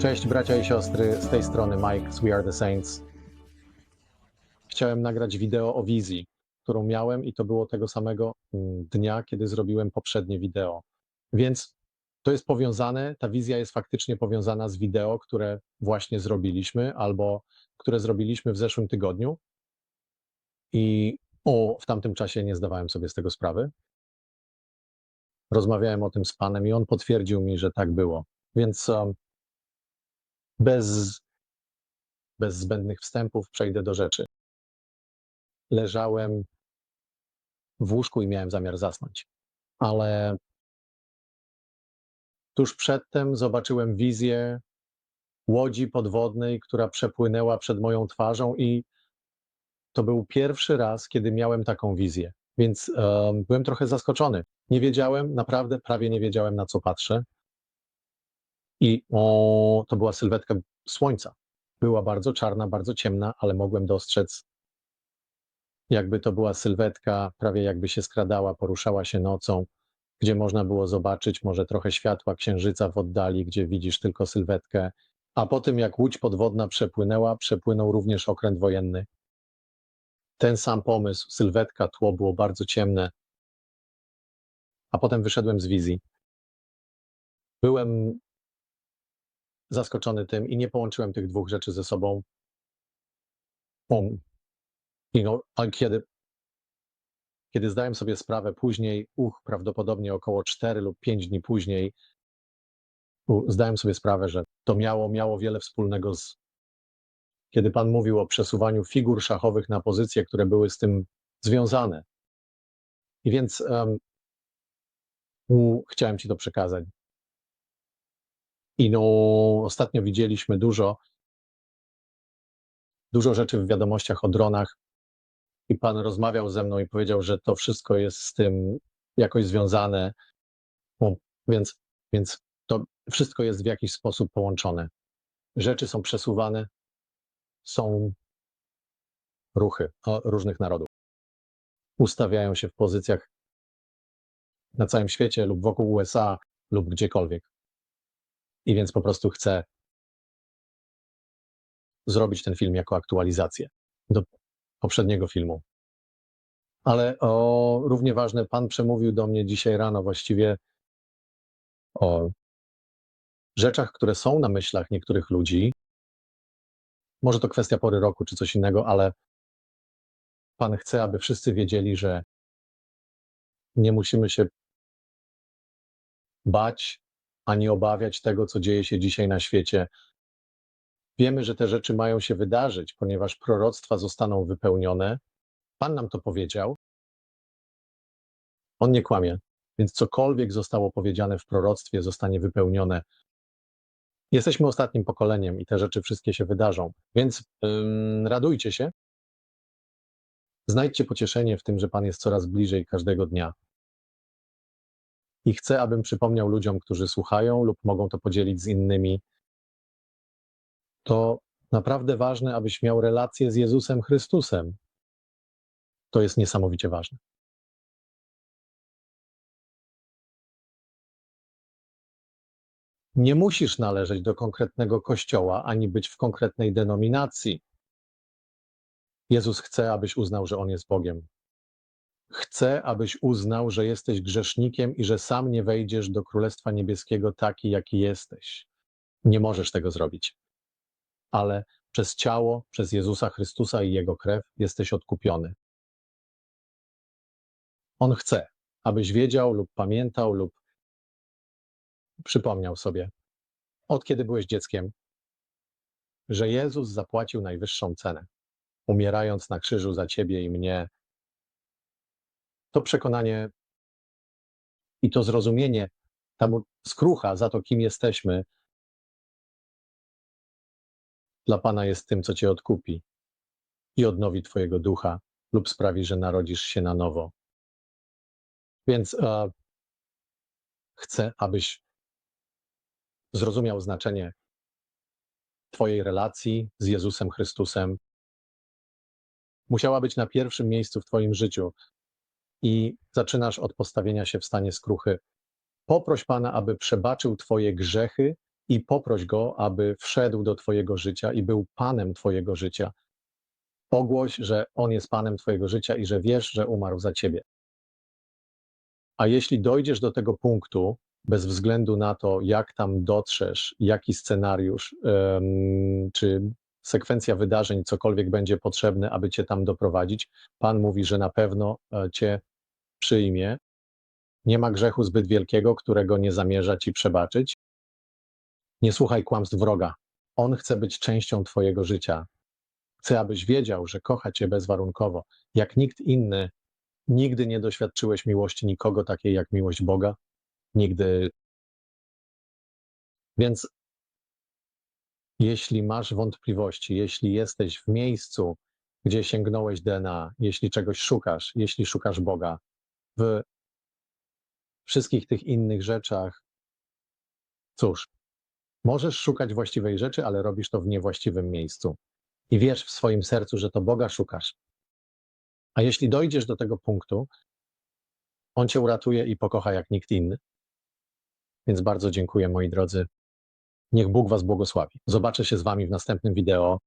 Cześć bracia i siostry, z tej strony Mike z We Are The Saints. Chciałem nagrać wideo o wizji, którą miałem i to było tego samego mm, dnia, kiedy zrobiłem poprzednie wideo. Więc to jest powiązane, ta wizja jest faktycznie powiązana z wideo, które właśnie zrobiliśmy albo które zrobiliśmy w zeszłym tygodniu. I o, w tamtym czasie nie zdawałem sobie z tego sprawy. Rozmawiałem o tym z panem i on potwierdził mi, że tak było. Więc um, bez, bez zbędnych wstępów przejdę do rzeczy. Leżałem w łóżku i miałem zamiar zasnąć, ale tuż przedtem zobaczyłem wizję łodzi podwodnej, która przepłynęła przed moją twarzą, i to był pierwszy raz, kiedy miałem taką wizję. Więc um, byłem trochę zaskoczony. Nie wiedziałem, naprawdę prawie nie wiedziałem, na co patrzę. I o, to była sylwetka słońca. Była bardzo czarna, bardzo ciemna, ale mogłem dostrzec, jakby to była sylwetka, prawie jakby się skradała, poruszała się nocą, gdzie można było zobaczyć może trochę światła księżyca w oddali, gdzie widzisz tylko sylwetkę. A po tym, jak łódź podwodna przepłynęła, przepłynął również okręt wojenny. Ten sam pomysł, sylwetka, tło było bardzo ciemne. A potem wyszedłem z wizji. Byłem zaskoczony tym i nie połączyłem tych dwóch rzeczy ze sobą. Um, a kiedy, kiedy zdałem sobie sprawę później, uch, prawdopodobnie około 4 lub 5 dni później, zdałem sobie sprawę, że to miało, miało wiele wspólnego z. Kiedy Pan mówił o przesuwaniu figur szachowych na pozycje, które były z tym związane. I więc um, chciałem Ci to przekazać. I no, ostatnio widzieliśmy dużo, dużo rzeczy w wiadomościach o dronach. I pan rozmawiał ze mną i powiedział, że to wszystko jest z tym jakoś związane. No, więc, więc to wszystko jest w jakiś sposób połączone. Rzeczy są przesuwane, są ruchy różnych narodów. Ustawiają się w pozycjach na całym świecie lub wokół USA lub gdziekolwiek. I więc po prostu chcę zrobić ten film jako aktualizację do poprzedniego filmu. Ale o, równie ważne, Pan przemówił do mnie dzisiaj rano właściwie o rzeczach, które są na myślach niektórych ludzi. Może to kwestia pory roku czy coś innego, ale Pan chce, aby wszyscy wiedzieli, że nie musimy się bać ani obawiać tego, co dzieje się dzisiaj na świecie. Wiemy, że te rzeczy mają się wydarzyć, ponieważ proroctwa zostaną wypełnione. Pan nam to powiedział. On nie kłamie, więc cokolwiek zostało powiedziane w proroctwie, zostanie wypełnione. Jesteśmy ostatnim pokoleniem i te rzeczy wszystkie się wydarzą, więc ym, radujcie się. Znajdźcie pocieszenie w tym, że Pan jest coraz bliżej każdego dnia i chcę, abym przypomniał ludziom, którzy słuchają lub mogą to podzielić z innymi, to naprawdę ważne, abyś miał relację z Jezusem Chrystusem. To jest niesamowicie ważne. Nie musisz należeć do konkretnego kościoła ani być w konkretnej denominacji. Jezus chce, abyś uznał, że On jest Bogiem. Chcę, abyś uznał, że jesteś grzesznikiem i że sam nie wejdziesz do Królestwa Niebieskiego taki, jaki jesteś. Nie możesz tego zrobić. Ale przez ciało, przez Jezusa Chrystusa i Jego krew jesteś odkupiony. On chce, abyś wiedział lub pamiętał lub przypomniał sobie, od kiedy byłeś dzieckiem, że Jezus zapłacił najwyższą cenę, umierając na krzyżu za ciebie i mnie to przekonanie i to zrozumienie, ta skrucha za to, kim jesteśmy, dla Pana jest tym, co Cię odkupi i odnowi Twojego ducha lub sprawi, że narodzisz się na nowo. Więc e, chcę, abyś zrozumiał znaczenie Twojej relacji z Jezusem Chrystusem. Musiała być na pierwszym miejscu w Twoim życiu i zaczynasz od postawienia się w stanie skruchy. Poproś Pana, aby przebaczył Twoje grzechy i poproś Go, aby wszedł do Twojego życia i był Panem Twojego życia. Ogłoś, że On jest Panem Twojego życia i że wiesz, że umarł za Ciebie. A jeśli dojdziesz do tego punktu, bez względu na to, jak tam dotrzesz, jaki scenariusz, czy sekwencja wydarzeń, cokolwiek będzie potrzebne, aby Cię tam doprowadzić, Pan mówi, że na pewno e, Cię przyjmie. Nie ma grzechu zbyt wielkiego, którego nie zamierza Ci przebaczyć. Nie słuchaj kłamstw wroga. On chce być częścią Twojego życia. Chce, abyś wiedział, że kocha Cię bezwarunkowo. Jak nikt inny, nigdy nie doświadczyłeś miłości nikogo takiej jak miłość Boga. Nigdy. Więc jeśli masz wątpliwości, jeśli jesteś w miejscu, gdzie sięgnąłeś DNA, jeśli czegoś szukasz, jeśli szukasz Boga, w wszystkich tych innych rzeczach, cóż, możesz szukać właściwej rzeczy, ale robisz to w niewłaściwym miejscu. I wiesz w swoim sercu, że to Boga szukasz. A jeśli dojdziesz do tego punktu, On cię uratuje i pokocha jak nikt inny. Więc bardzo dziękuję, moi drodzy. Niech Bóg Was błogosławi. Zobaczę się z Wami w następnym wideo.